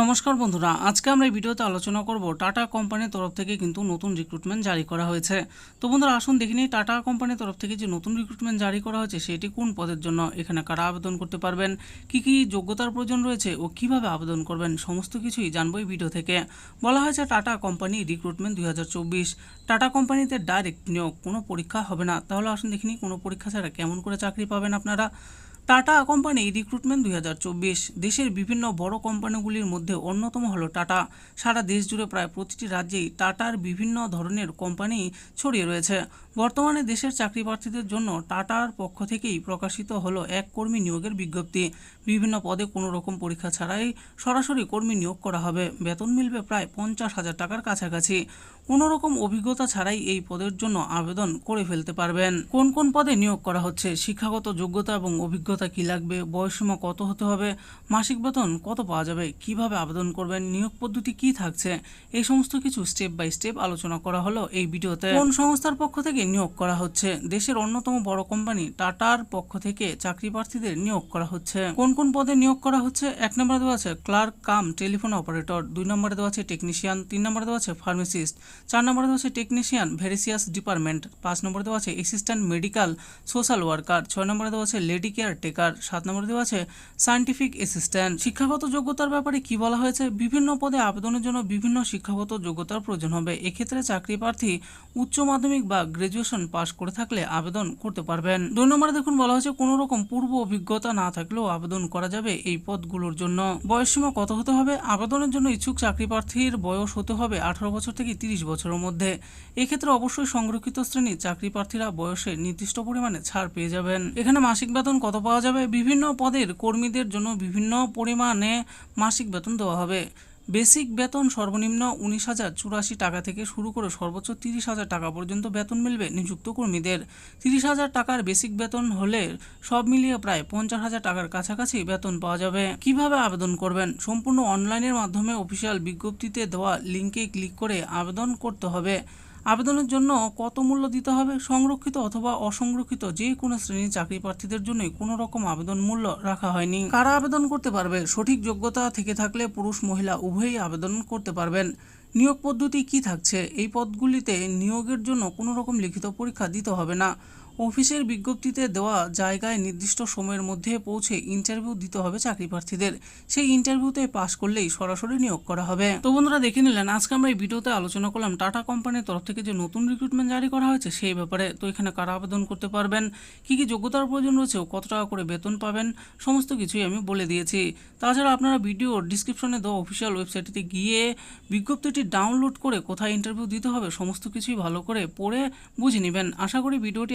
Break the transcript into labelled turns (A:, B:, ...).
A: নমস্কার বন্ধুরা, আজকে আমরা এই ভিডিওতে আলোচনা করব টাটা কোম্পানির তরফ থেকে কিন্তু নতুন রিক্রুটমেন্ট জারি করা হয়েছে। তো বন্ধুরা, আসুন দেখে নিই টাটা কোম্পানির তরফ থেকে যে নতুন রিক্রুটমেন্ট জারি করা হয়েছে, সেটি কোন পদের জন্য, এখানে কারা আবেদন করতে পারবেন, কি কি যোগ্যতার প্রয়োজন রয়েছে ও কীভাবে আবেদন করবেন, সমস্ত কিছুই জানব এই ভিডিও থেকে। বলা হয়েছে টাটা কোম্পানি রিক্রুটমেন্ট দুই হাজার চব্বিশ, টাটা কোম্পানিতে ডাইরেক্ট নিয়োগ, কোনো পরীক্ষা হবে না। তাহলে আসুন দেখে নিই কোনো পরীক্ষা ছাড়া কেমন করে চাকরি পাবেন আপনারা। টাটা কোম্পানি রিক্রুটমেন্ট দুই হাজার চব্বিশ। দেশের বিভিন্ন বড় কোম্পানিগুলির মধ্যে অন্যতম হলো টাটা। সারা দেশ জুড়ে প্রায় প্রতিটি রাজ্যেই টাটার বিভিন্ন ধরনের কোম্পানি ছড়িয়ে রয়েছে। বর্তমানে দেশের চাকরি প্রার্থীদের জন্য টাটার পক্ষ থেকেই প্রকাশিত হলো এক কর্মী নিয়োগের বিজ্ঞপ্তি। বিভিন্ন পদে কোনো রকম পরীক্ষা ছাড়াই সরাসরি কর্মী নিয়োগ করা হবে। বেতন মিলবে প্রায় পঞ্চাশ হাজার টাকার কাছাকাছি। কোনো রকম অভিজ্ঞতা ছাড়াই এই পদের জন্য আবেদন করে ফেলতে পারবেন। কোন কোন পদে নিয়োগ করা হচ্ছে, শিক্ষাগত যোগ্যতা এবং অভিজ্ঞতা কি লাগবে বয়সীমা কত হতে হবে, মাসিক বেতন কত পাওয়া যাবে, কীভাবে আবেদন করবেন, নিয়োগ পদ্ধতি কি থাকছে, এই সমস্ত কিছু স্টেপ বাই স্টেপ আলোচনা করা হলো এই ভিডিওতে। কোন সংস্থার পক্ষ থেকে নিয়োগ করা হচ্ছে, দেশের অন্যতম বড় কোম্পানি টাটার পক্ষ থেকে চাকরি প্রার্থীদের নিয়োগ করা হচ্ছে। কোন কোন পদে নিয়োগ করা হচ্ছে, এক নম্বরে দেওয়া আছে ক্লার্ক কাম টেলিফোন অপারেটর, দুই নম্বরে দেওয়া আছে টেকনিশিয়ান, তিন নম্বরে দেওয়া আছে ফার্মাসিস্ট চার নম্বরে দেওয়া আছে টেকনিশিয়ান ভেরিসিয়াস ডিপার্টমেন্ট পাঁচ নম্বরে দেওয়া আছে অ্যাসিস্ট্যান্ট মেডিকেল সোশ্যাল ওয়ার্কার ছয় নম্বরে দেওয়া আছে লেডি কেয়ার টেকার সাত নম্বরে দেওয়া আছে সায়েন্টিফিক অ্যাসিস্ট্যান্ট শিক্ষাগত যোগ্যতার ব্যাপারে কি বলা হয়েছে? বিভিন্ন পদে আবেদনের জন্য বিভিন্ন শিক্ষাগত যোগ্যতার প্রয়োজন হবে। এক্ষেত্রে চাকরি প্রার্থী উচ্চ মাধ্যমিক বা গ্রাজুয়েশন পাশ করে থাকলে আবেদন করতে পারবেন। দুই নম্বরে দেখুন, বলা হয়েছে কোনো রকম পূর্ব অভিজ্ঞতা না থাকলেও আবেদন করা যাবে এই পদগুলোর জন্য। বয়সসীমা কত হতে হবে? আবেদনের জন্য ইচ্ছুক চাকরি প্রার্থীর বয়স হতে হবে আঠারো বছর থেকে তিরিশ বছরের মধ্যে, এক্ষেত্রে অবশ্যই সংরক্ষিত শ্রেণির চাকরি প্রার্থীরা বয়সে নির্দিষ্ট পরিমাণে ছাড় পেয়ে যাবেন। এখানে মাসিক বেতন কত পাওয়া যাবে? বিভিন্ন পদের কর্মীদের জন্য বিভিন্ন পরিমাণে মাসিক বেতন দেওয়া হবে। বেসিক বেতন সর্বনিম্ন উনিশ হাজার চুরাশি টাকা থেকে শুরু করে সর্বোচ্চ তিরিশ হাজার টাকা পর্যন্ত বেতন মিলবে নিযুক্ত কর্মীদের। তিরিশ হাজার টাকার বেসিক বেতন হলে সব মিলিয়ে প্রায় পঞ্চাশ হাজার টাকার কাছাকাছি বেতন পাওয়া যাবে। কীভাবে আবেদন করবেন? সম্পূর্ণ অনলাইনের মাধ্যমে অফিসিয়াল বিজ্ঞপ্তিতে দেওয়া লিঙ্কে ক্লিক করে আবেদন করতে হবে। আবেদনের জন্য কত মূল্য দিতে হবে? সংরক্ষিত অথবা অসংরক্ষিত যে কোনো শ্রেণির চাকরি প্রার্থীদের জন্য কোনো রকম আবেদন মূল্য রাখা হয়নি। কারা আবেদন করতে পারবে? সঠিক যোগ্যতা থেকে থাকলে পুরুষ, মহিলা উভয়ই আবেদন করতে পারবেন। নিয়োগ পদ্ধতি কি থাকছে? এই পদগুলিতে নিয়োগের জন্য কোনো রকম লিখিত পরীক্ষা দিতে হবে না। অফিসের বিজ্ঞপ্তিতে দেওয়া জায়গায় নির্দিষ্ট সময়ের মধ্যে পৌঁছে ইন্টারভিউ দিতে হবে চাকরি প্রার্থীদের সেই ইন্টারভিউতে পাশ করলেই সরাসরি নিয়োগ করা হবে। তো বন্ধুরা, দেখে নিলেন, আজকে আমরা এই ভিডিওতে আলোচনা করলাম টাটা কোম্পানির তরফ থেকে যে নতুন রিক্রুটমেন্ট জারি করা হয়েছে সেই ব্যাপারে। তো এখানে কারা আবেদন করতে পারবেন? কি কি যোগ্যতার প্রয়োজন রয়েছে কত টাকা করে বেতন পাবেন? সমস্ত কিছুই আমি বলে দিয়েছি। তাছাড়া আপনারা ভিডিও ডিসক্রিপশনে দেওয়া অফিসিয়াল ওয়েবসাইটটিতে গিয়ে বিজ্ঞপ্তিটি ডাউনলোড করে কোথায় ইন্টারভিউ দিতে হবে সমস্ত কিছুই ভালো করে পড়ে বুঝে নেবেন। আশা করি ভিডিওটি